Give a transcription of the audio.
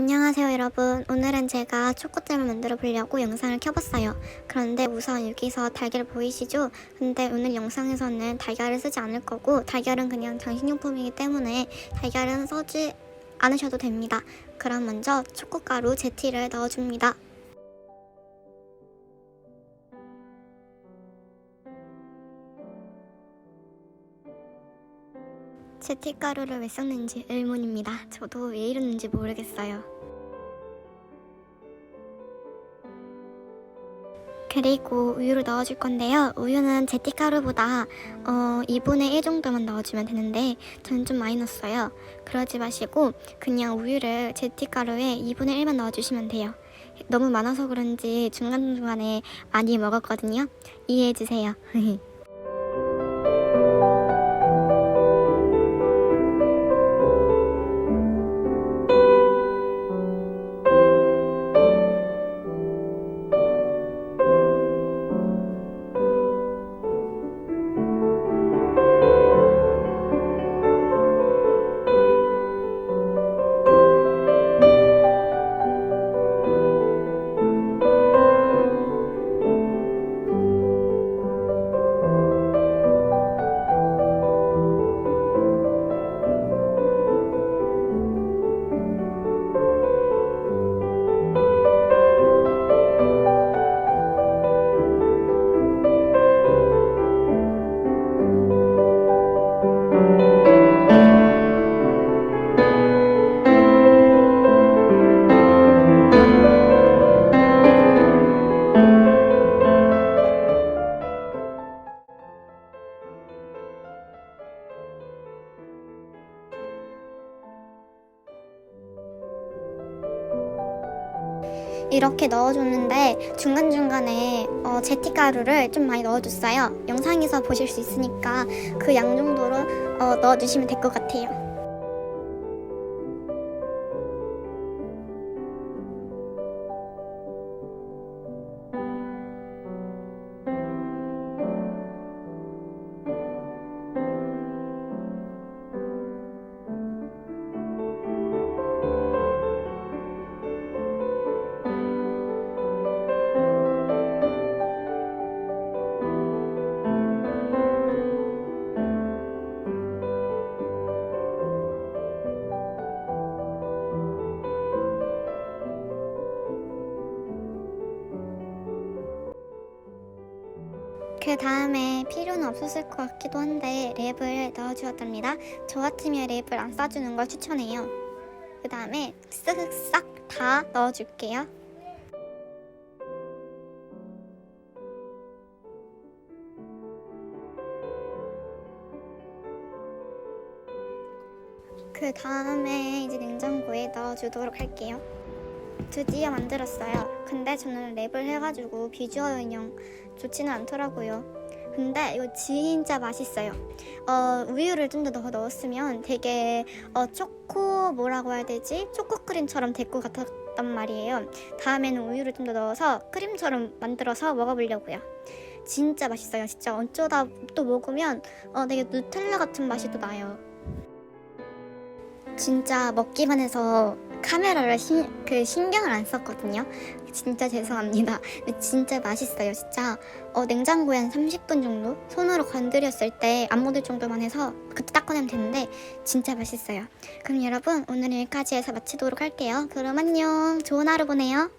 안녕하세요 여러분. 오늘은 제가 초코잼을 만들어 보려고 영상을 켜봤어요. 그런데 우선 여기서 달걀 보이시죠? 근데 오늘 영상에서는 달걀을 쓰지 않을 거고 달걀은 그냥 장식용품이기 때문에 달걀은 써지 않으셔도 됩니다. 그럼 먼저 초코가루 제티를 넣어줍니다 제티가루를 왜 썼는지 의문입니다 저도 왜 이러는지 모르겠어요 그리고 우유를 넣어줄 건데요. 우유는 제티가루보다 어, 2분의 1 정도만 넣어주면 되는데 저는 좀 많이 넣었어요. 그러지 마시고 그냥 우유를 제티가루에 2분의 1만 넣어주시면 돼요. 너무 많아서 그런지 중간중간에 많이 먹었거든요. 이해해주세요. 이렇게 넣어줬는데 중간중간에 어, 제티가루를 좀 많이 넣어줬어요. 영상에서 보실 수 있으니까 그 양 정도로 어, 넣어주시면 될 것 같아요. 그 다음에 필요는 없었을 것 같기도 한데 랩을 넣어주었답니다. 저 같으면 랩을 안 싸주는 걸 추천해요. 그 다음에 쓱싹 다 넣어줄게요. 그 다음에 이제 냉장고에 넣어주도록 할게요. 드디어 만들었어요. 근데 저는 랩을 해가지고 비주얼 인형 좋지는 않더라고요. 근데 이거 진짜 맛있어요. 어, 우유를 좀 더 넣었으면 되게 어, 초코 뭐라고 해야 되지? 초코 크림처럼 될 것 같았단 말이에요. 다음에는 우유를 좀 더 넣어서 크림처럼 만들어서 먹어보려고요. 진짜 맛있어요. 진짜 어쩌다 또 먹으면 어, 되게 누텔라 같은 맛이 또 나요. 진짜 먹기만 해서 카메라를 신, 그 신경을 안 썼거든요. 진짜 죄송합니다. 근데 진짜 맛있어요. 진짜 어, 냉장고에 한 30분 정도 손으로 건드렸을 때 안 묻을 정도만 해서 그때 딱 꺼내면 되는데 진짜 맛있어요. 그럼 여러분 오늘 여기까지 해서 마치도록 할게요. 그럼 안녕. 좋은 하루 보내요.